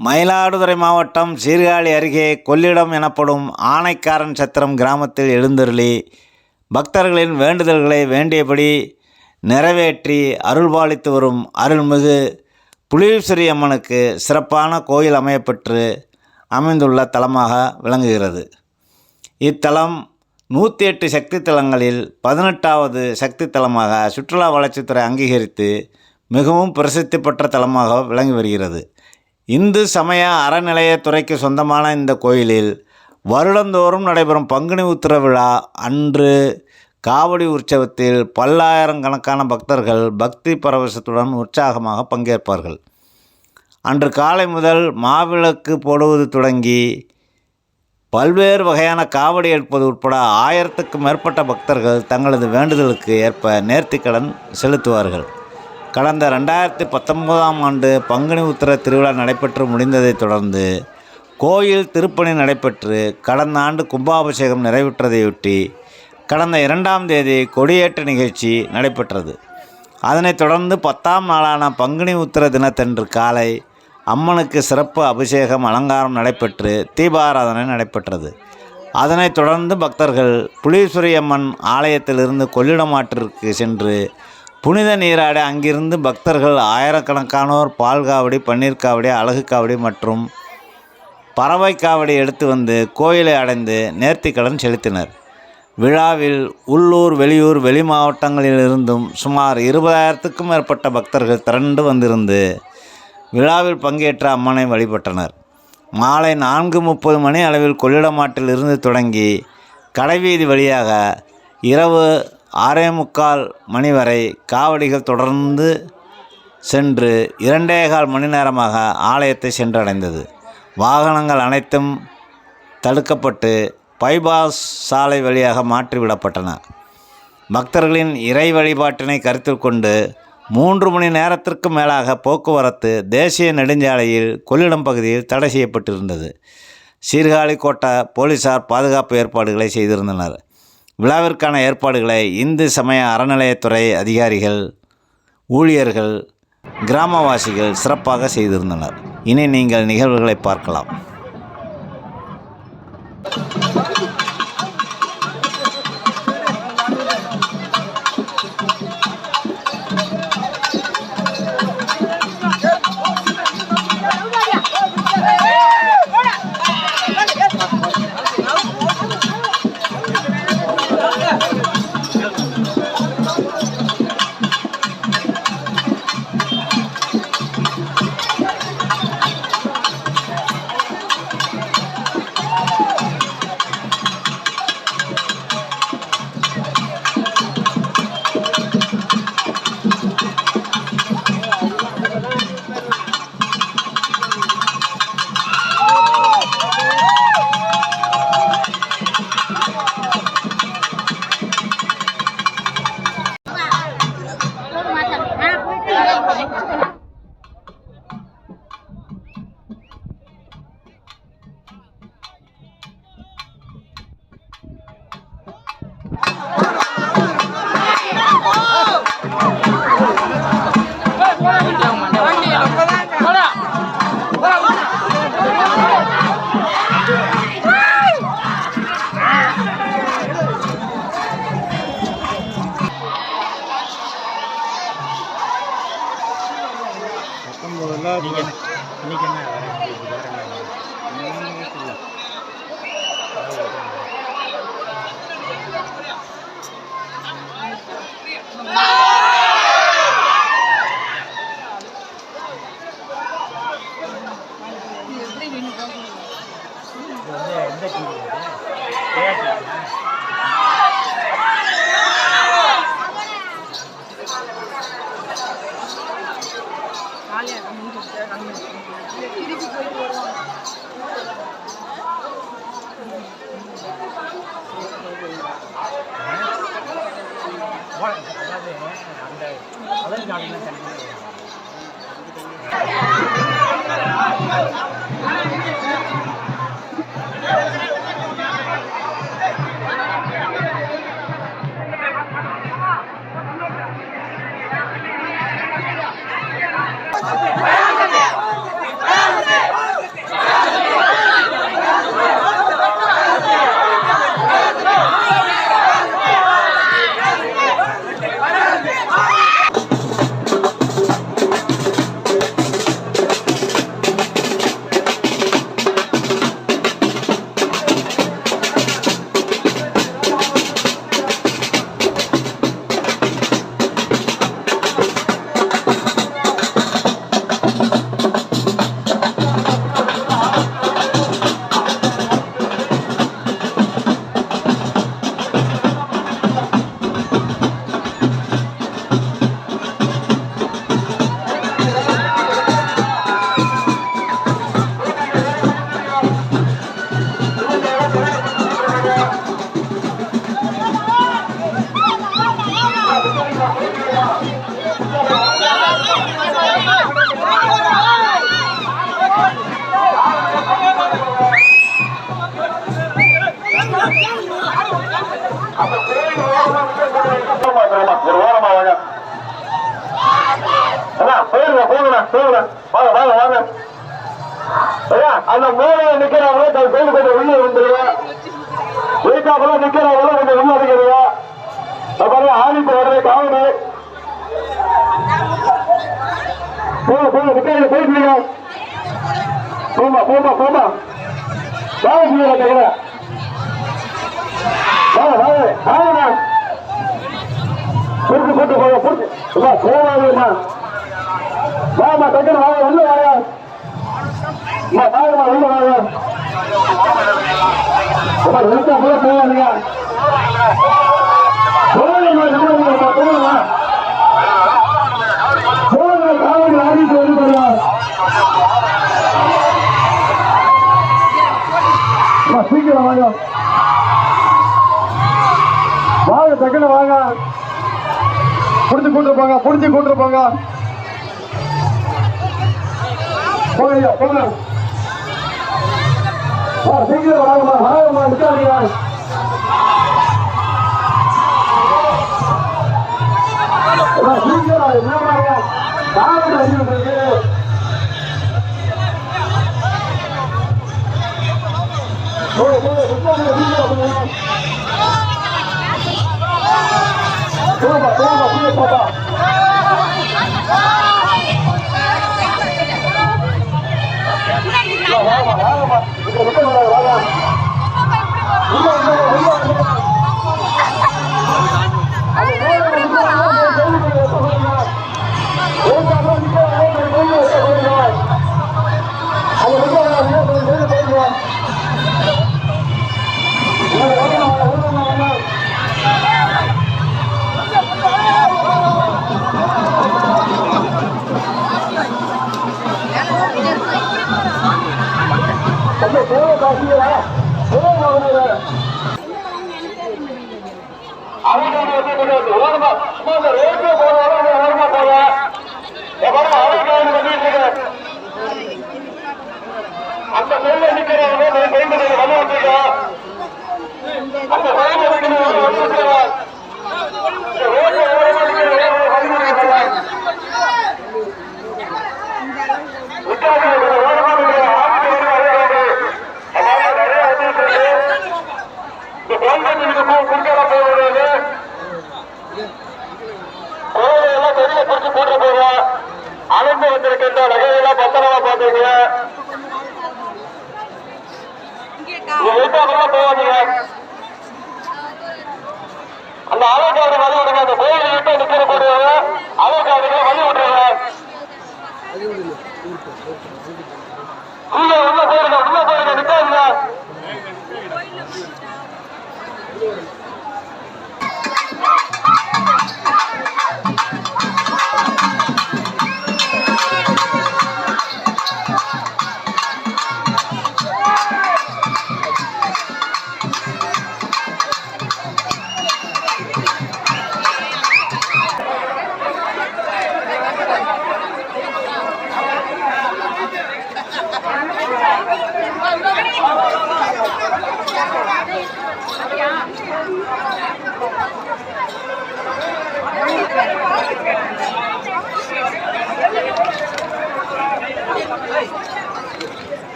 மயிலாடுதுறை மாவட்டம் சீர்காழி அருகே கொள்ளிடம் எனப்படும் ஆனைக்காரன் சத்திரம் கிராமத்தில் எழுந்தருளி பக்தர்களின் வேண்டுதல்களை வேண்டியபடி நிறைவேற்றி அருள்பாலித்து வரும் அருள்மிகு புலீஸ்வரி அம்மனுக்கு சிறப்பான கோயில் அமையப்பெற்று அமைந்துள்ள தலமாக விளங்குகிறது. இத்தலம் நூற்றி எட்டு சக்தி தலங்களில் பதினெட்டாவது சக்தி தலமாக சுற்றுலா வளர்ச்சித்துறை அங்கீகரித்து மிகவும் பிரசித்தி பெற்ற தலமாக விளங்கி வருகிறது. இந்து சமய அறநிலையத்துறைக்கு சொந்தமான இந்த கோயிலில் வருடந்தோறும் நடைபெறும் பங்குனி உத்திர விழா. அன்று காவடி உற்சவத்தில் பல்லாயிரக்கணக்கான பக்தர்கள் பக்தி பரவசத்துடன் உற்சாகமாக பங்கேற்பார்கள். அன்று காலை முதல் மாவிளக்கு போடுவது தொடங்கி பல்வேறு வகையான காவடி எடுப்பது உட்பட ஆயிரத்துக்கும் மேற்பட்ட பக்தர்கள் தங்களது வேண்டுதலுக்கு ஏற்ப நேர்த்திக்கடன் செலுத்துவார்கள். கடந்த ரெண்டாயிரத்தி பத்தொன்பதாம் ஆண்டு பங்குனி உத்திர திருவிழா நடைபெற்று முடிந்ததைத் தொடர்ந்து கோயில் திருப்பணி நடைபெற்று கடந்த ஆண்டு கும்பாபிஷேகம் நிறைவுற்றதையொட்டி கடந்த இரண்டாம் தேதி கொடியேற்ற நிகழ்ச்சி நடைபெற்றது. அதனைத் தொடர்ந்து பத்தாம் நாளான பங்குனி உத்திர தினத்தன்று காலை அம்மனுக்கு சிறப்பு அபிஷேகம் அலங்காரம் நடைபெற்று தீபாராதனை நடைபெற்றது. அதனைத் தொடர்ந்து பக்தர்கள் புலீஸ்வரி அம்மன் ஆலயத்திலிருந்து கொள்ளிடம் ஆற்றிற்கு சென்று புனித நீராட அங்கிருந்து பக்தர்கள் ஆயிரக்கணக்கானோர் பால் காவடி பன்னீர் காவடி அழகு காவடி மற்றும் பறவை காவடி எடுத்து வந்து கோயிலை அடைந்து நேர்த்திக்கடன் செலுத்தினர். விழாவில் உள்ளூர் வெளியூர் வெளி மாவட்டங்களிலிருந்தும் சுமார் இருபதாயிரத்துக்கும் மேற்பட்ட பக்தர்கள் திரண்டு வந்திருந்து விழாவில் பங்கேற்ற அம்மனை வழிபட்டனர். மாலை நான்கு முப்பது மணி அளவில் கொள்ளிடமாட்டில் இருந்து தொடங்கி கடைவீதி வழியாக இரவு ஆறே முக்கால் மணி வரை காவடிகள் தொடர்ந்து சென்று இரண்டே கால் மணி நேரமாக ஆலயத்தை சென்றடைந்தது. வாகனங்கள் அனைத்தும் தடுக்கப்பட்டு பைபாஸ் சாலை வழியாக மாற்றிவிடப்பட்டன. பக்தர்களின் இறை வழிபாட்டினை கருத்தில் கொண்டு மூன்று மணி நேரத்திற்கு மேலாக போக்குவரத்து தேசிய நெடுஞ்சாலையில் கொள்ளிடம் பகுதியில் தடை செய்யப்பட்டிருந்தது. சீர்காழி கோட்ட போலீசார் பாதுகாப்பு ஏற்பாடுகளை செய்திருந்தனர். விழாவிற்கான ஏற்பாடுகளை இந்து சமய அறநிலையத்துறை அதிகாரிகள் ஊழியர்கள் கிராமவாசிகள் சிறப்பாக செய்திருந்தனர். இனி நீங்கள் நிகழ்வுகளை பார்க்கலாம். Pede, pede. அந்த மேலே நிக்கிறவங்க தன் சைடு கொஞ்சம் உள்ள வந்துருங்க வீட்டாப்புல நிக்கிறவங்க கொஞ்சம் உள்ள இருக்கிறீங்க அப்புறம் ஆணிப்பு உடனே காவடி போங்க போங்க நிக்கிறீங்க போயிட்டு போமா போமா போமா வாங்க சொல்லுங்க தகவல வாங்க வாங்க வாங்க புரிஞ்சு போட்டு போங்க புரிஞ்சு போவாங்கம்மா வாமா டக்குனு வாங்க உள்ள வாங்க சீக்கிரம் வாங்க வாங்க டக்குனு வாங்க புடிச்சு கூட்டு போங்க புடிச்சு கூட்டு போங்க போங்க போங்க ஆ, சீக்கிரம் வாங்கம்மா வாங்கம்மா நிற்காதீங்க அம்மா, சீக்கிரம் என்ன வாங்க காவல் அறிவிப்பு போங்க போங்க நிற்காதீங்க சீக்கிரம் போங்க போங்க போங்க Yorulmaz. Osman ver. உள்ள